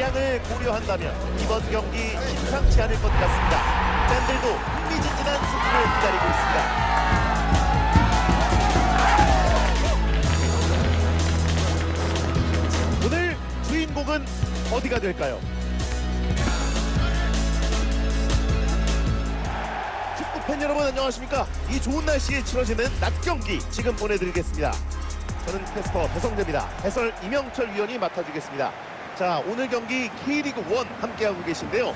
기량을 고려한다면 이번 경기 심상치 않을 것 같습니다. 팬들도 흥미진진한 승부를 기다리고 있습니다. 오늘 주인공은 어디가 될까요? 축구 팬 여러분 안녕하십니까? 이 좋은 날씨에 치러지는 낮 경기 지금 보내드리겠습니다. 저는 캐스터 배성재입니다. 해설 이명철 위원이 맡아주겠습니다. 자 오늘 경기 K리그 1 함께하고 계신데요.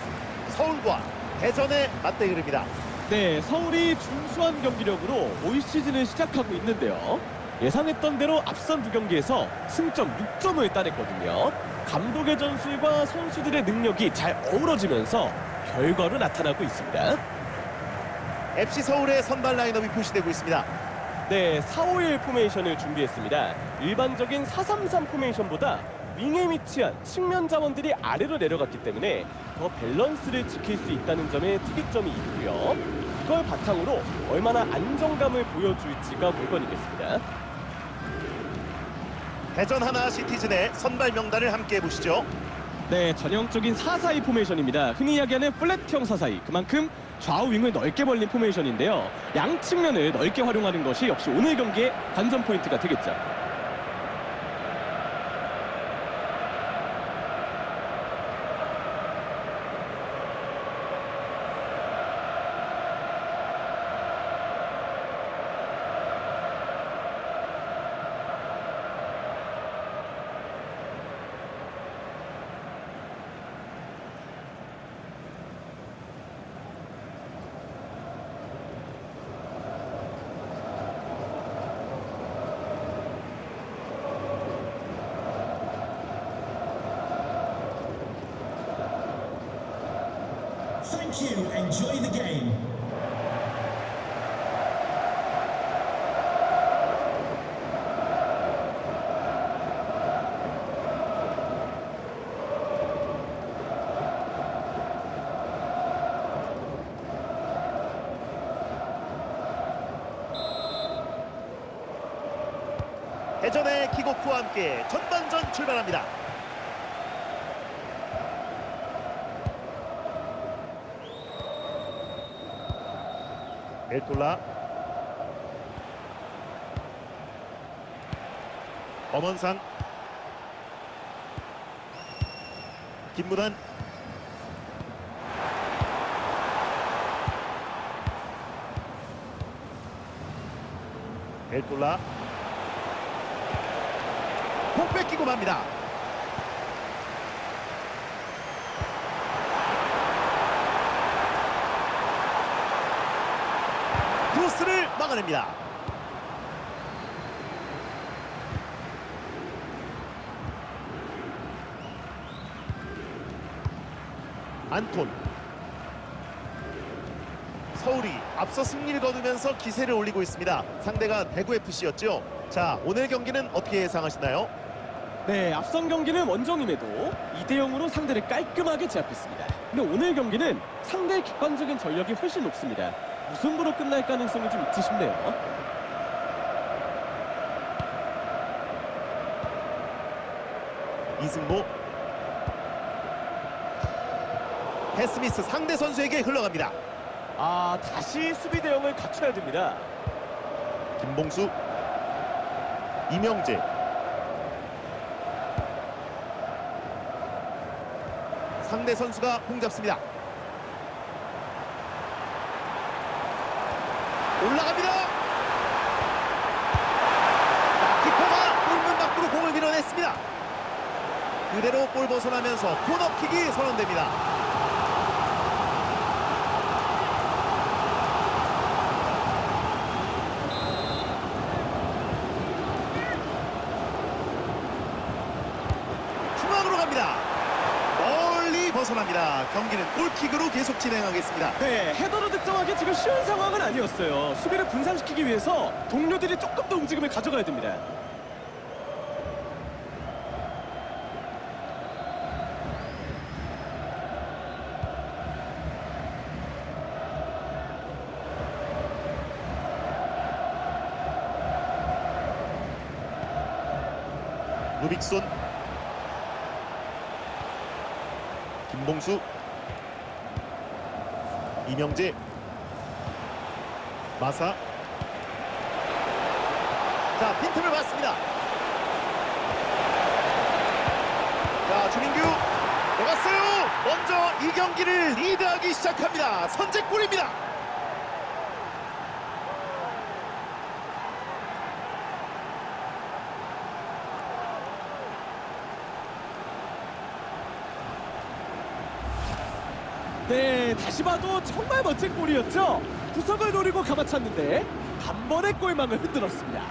서울과 대전의 맞대결입니다. 네, 서울이 준수한 경기력으로 올 시즌을 시작하고 있는데요. 예상했던 대로 앞선 두 경기에서 승점 6점을 따냈거든요. 감독의 전술과 선수들의 능력이 잘 어우러지면서 결과로 나타나고 있습니다. FC 서울의 선발 라인업이 표시되고 있습니다. 네, 4-5-1 포메이션을 준비했습니다. 일반적인 4-3-3 포메이션보다 윙에 위치한 측면 자원들이 아래로 내려갔기 때문에 더 밸런스를 지킬 수 있다는 점에 특이점이 있고요. 이걸 바탕으로 얼마나 안정감을 보여줄지가 물건이겠습니다. 대전 하나 시티즌의 선발 명단을 함께 보시죠. 네, 전형적인 4-4-2 포메이션입니다. 흔히 이야기하는 플랫형 4-4-2. 그만큼 좌우 윙을 넓게 벌린 포메이션인데요. 양 측면을 넓게 활용하는 것이 역시 오늘 경기의 관전 포인트가 되겠죠. Thank you. Enjoy the game. 대전의 킥오프와 함께 전반전 출발합니다. 엘톨라. 엄원상 김무단. 엘톨라. 공 뺏기고 맙니다. 크로스를 막아냅니다. 안톤 서울이 앞서 승리를 거두면서 기세를 올리고 있습니다. 상대가 대구 FC였죠. 자 오늘 경기는 어떻게 예상하시나요? 네, 앞선 경기는 원정임에도 2대 0으로 상대를 깔끔하게 제압했습니다. 근데 오늘 경기는 상대의 객관적인 전력이 훨씬 높습니다. 무승부로 끝날 가능성이 좀 있지 싶네요. 이승모 패스미스 상대 선수에게 흘러갑니다. 아, 다시 수비 대응을 갖춰야 됩니다. 김봉수 이명재 상대 선수가 공 잡습니다. 올라갑니다. 자, 키퍼가 골문 밖으로 공을 밀어냈습니다. 그대로 골 벗어나면서 코너킥이 선언됩니다. 중앙으로 갑니다. 멀리 벗어납니다. 경기는 골킥으로 계속 진행하겠습니다. 네, 헤더로 득점하기 지금 쉬운 상황은 아니었어요. 수비를 분산시키기 위해서 동료들이 조금 더 움직임을 가져가야 됩니다. 루빅손 김봉수. 이명재. 마사. 자 빈틈을 봤습니다. 자 주민규. 들어갔어요. 먼저 이 경기를 리드하기 시작합니다. 선제골입니다 네, 다시 봐도 정말 멋진 골이었죠. 구석을 노리고 가마찼는데 단번에 골망을 흔들었습니다.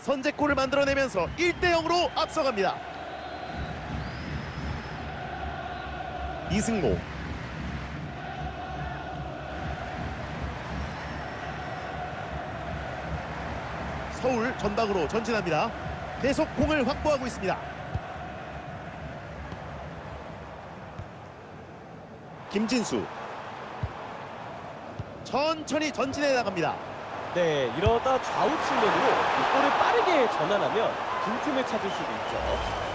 선제골을 만들어내면서 1대 0으로 앞서갑니다 이승모 서울 전방으로 전진합니다. 계속 공을 확보하고 있습니다. 김진수 천천히 전진해 나갑니다. 네, 이러다 좌우 측면으로 이 볼을 빠르게 전환하면 빈틈을 찾을 수도 있죠.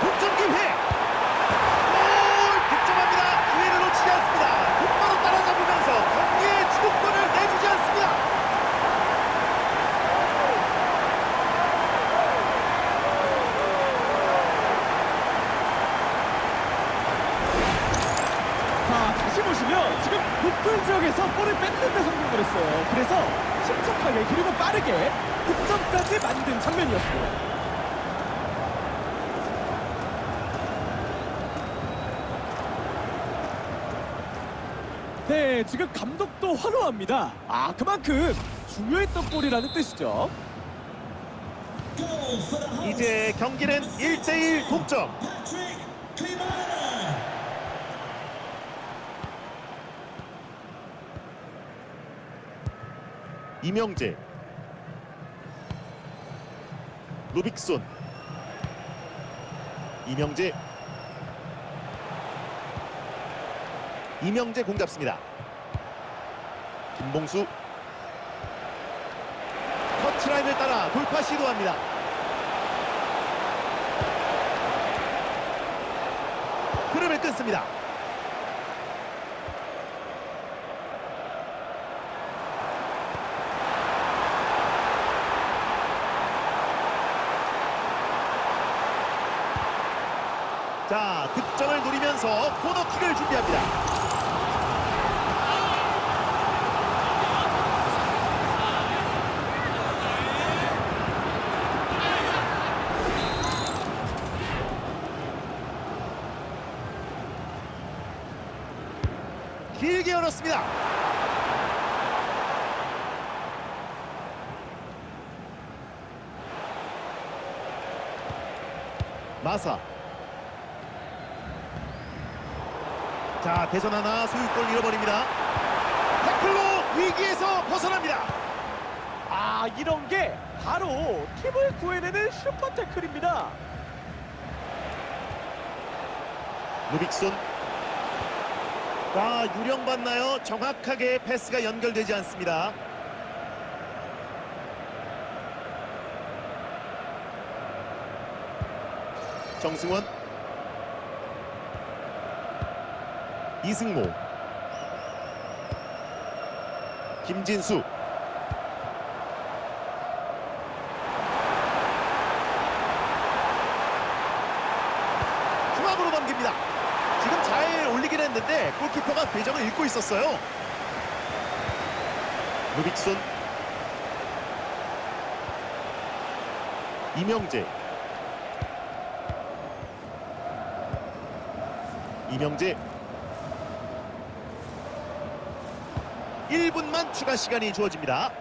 동점 기회. 골 득점합니다. 기회를 놓치지 않습니다. 곧바로 따라잡으면서 경기의 주도권을 내주지 않습니다. 자, 다시 보시면 지금 높은 지역에서 볼을 뺏는 데 성공을 했어요. 그래서 침착하게 그리고 빠르게 득점까지 만든 장면이었습니다. 네, 지금 감독도 환호합니다. 아, 그만큼 중요했던 골이라는 뜻이죠. 이제 경기는 1대1 동점. 이명재 루빅손 이명재 이명재 공 잡습니다 김봉수. 터치라인을 따라 돌파 시도합니다. 흐름을 끊습니다. 자 득점을 노리면서 코너킥을 준비합니다 길게 열었습니다. 마사. 자 대전 하나 소유골 잃어버립니다. 태클로 위기에서 벗어납니다. 아, 이런 게 바로 팀을 구해내는 슈퍼 태클입니다. 루빅손 자 유령 받나요? 정확하게 패스가 연결되지 않습니다. 정승원. 이승모. 김진수 중앙으로 넘깁니다. 지금 잘 올리긴 했는데 골키퍼가 궤적을 읽고 있었어요. 루빅손 이명재 이명재 1분만 추가 시간이 주어집니다.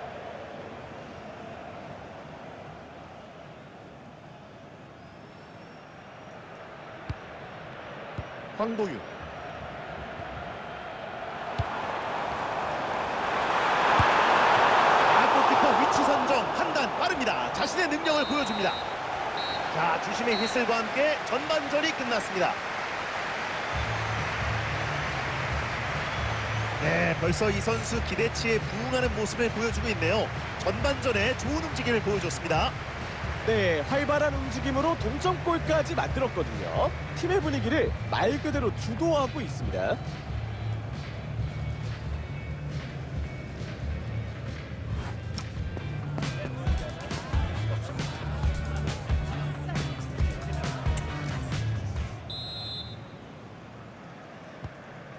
황도윤 아 골키퍼 위치 선정 자신의 능력을 보여줍니다. 자, 주심의 휘슬과 함께 전반전이 끝났습니다. 네, 벌써 이 선수 기대치에 부응하는 모습을 보여주고 있네요. 전반전에 좋은 움직임을 보여줬습니다. 네, 활발한 움직임으로 동점골까지 만들었거든요. 팀의 분위기를 말 그대로 주도하고 있습니다.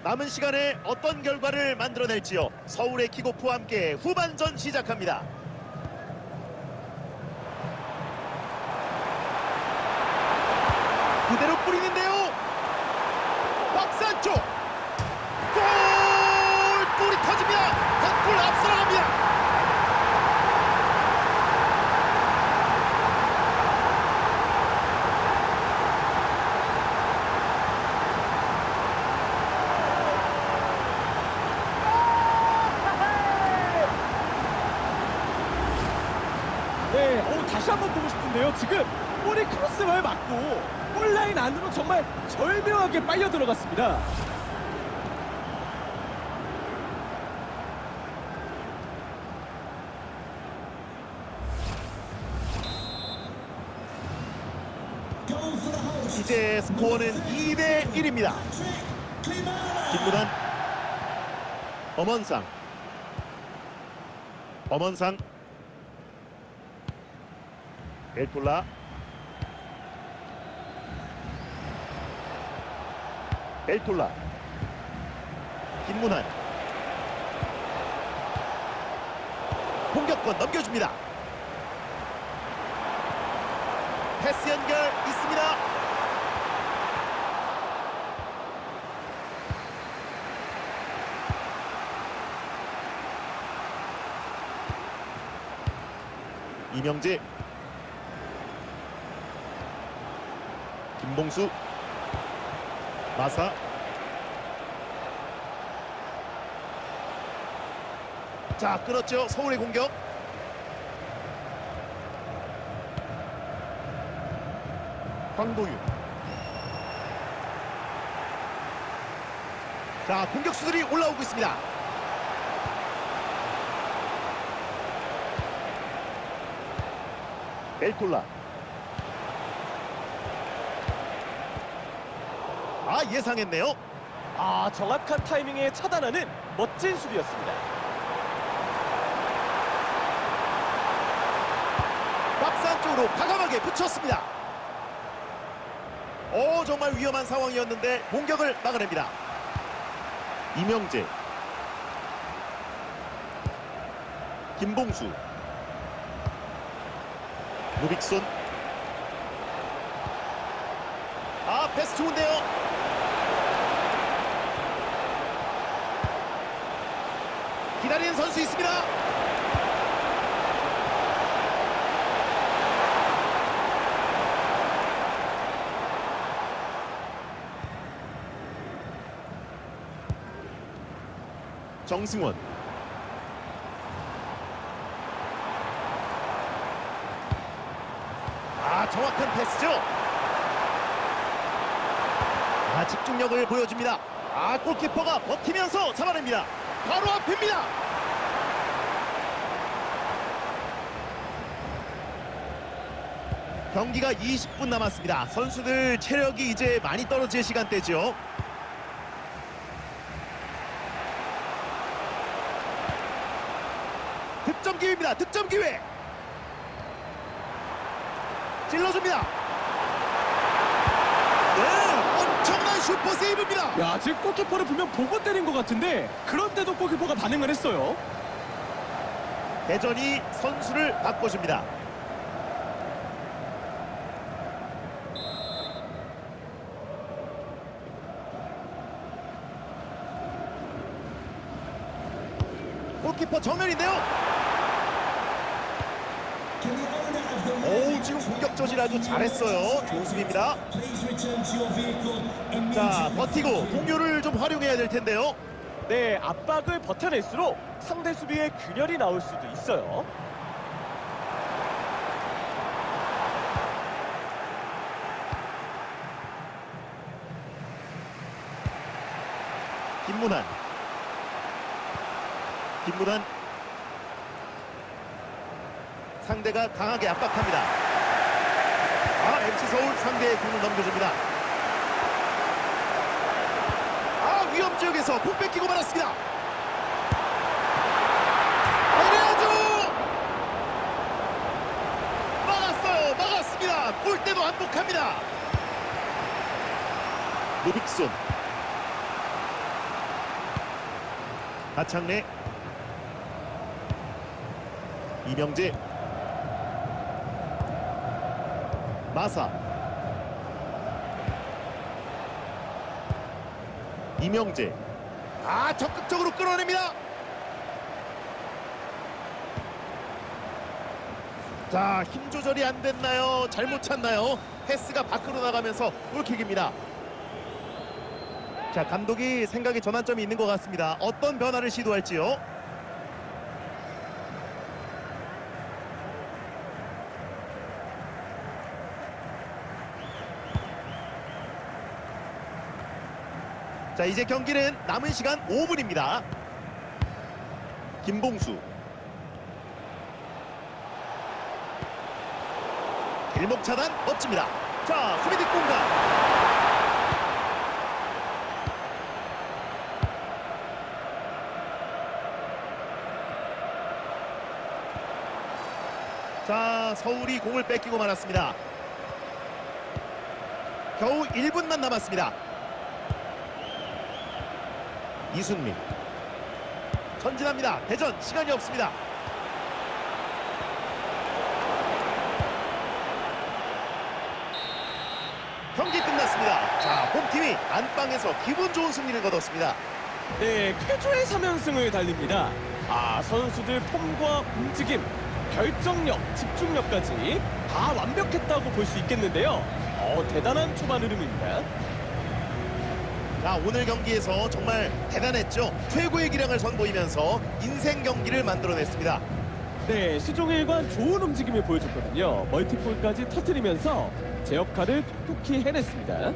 남은 시간에 어떤 결과를 만들어낼지요. 서울의 킥오프와 함께 후반전 시작합니다. 그대로 뿌리는데요. 박스 안쪽. 골! 골이 터집니다. 한골 앞서 나갑니다. 네, 어, 다시 한번 보고 싶은데요. 지금 볼이 크로스바에 맞고 골라인 안으로 정말 절묘하게 빨려 들어갔습니다. 이제 스코어는 2대 1입니다. 김문환 엄원상 엄원상 엘톨라. 엘톨라. 김문환. 공격권 넘겨줍니다. 패스 연결 있습니다. 이명재 김봉수. 마사. 자 끊었죠. 서울의 공격. 황도윤 자 공격수들이 올라오고 있습니다. 엘톨라 아 예상했네요. 아, 정확한 타이밍에 차단하는 멋진 수비였습니다. 박스 안쪽으로 과감하게 붙였습니다. 오 정말 위험한 상황이었는데 공격을 막아냅니다. 이명재. 김봉수. 루빅손. 아 패스 좋은데요 기다리는 선수 있습니다. 정승원. 아 정확한 패스죠. 아 집중력을 보여줍니다. 아 골키퍼가 버티면서 잡아냅니다 바로 앞입니다 경기가 20분 남았습니다 선수들 체력이 이제 많이 떨어질 시간대죠 득점 기회입니다. 득점 기회. 찔러줍니다. 네, 엄청난 슈퍼 세이브입니다. 야, 지금 골키퍼를 분명 보고 때린 것 같은데 그런데도 골키퍼가 반응을 했어요. 대전이 선수를 바꿔줍니다. 골키퍼 정면인데요. 어우 지금 공격 조절 아주 잘했어요. 조수입니다 자 버티고 공유를 좀 활용해야 될 텐데요. 네, 압박을 버텨낼수록 상대 수비에 균열이 나올 수도 있어요. 김문환. 김문환 상대가 강하게 압박합니다. 아, MC 서울 상대의 공을 넘겨줍니다. 아, 위험 지역에서 공 뺏기고 말았습니다. 때려야죠! 막았어요, 막았습니다. 골대도 안복합니다. 노빅손. 하창래. 이명재. 마사. 이명재. 아, 적극적으로 끌어냅니다. 자, 힘 조절이 안 됐나요? 잘못 찼나요? 패스가 밖으로 나가면서 골킥입니다. 자, 감독이 생각에 전환점이 있는 것 같습니다. 어떤 변화를 시도할지요? 자, 이제 경기는 남은 시간 5분입니다. 김봉수. 길목 차단 멋집니다. 자, 수비 뒷공간. 자, 서울이 공을 뺏기고 말았습니다. 겨우 1분만 남았습니다. 이순민 전진합니다. 대전 시간이 없습니다. 경기 끝났습니다. 자, 홈팀이 안방에서 기분 좋은 승리를 거뒀습니다. 네, 쾌조의 3연승을 달립니다. 아, 선수들 폼과 움직임, 결정력, 집중력까지 다 완벽했다고 볼 수 있겠는데요. 어, 대단한 초반 흐름입니다. 자, 오늘 경기에서 정말 대단했죠. 최고의 기량을 선보이면서 인생 경기를 만들어냈습니다. 네, 시종일관 좋은 움직임을 보여줬거든요. 멀티골까지 터뜨리면서 제 역할을 톡톡히 해냈습니다.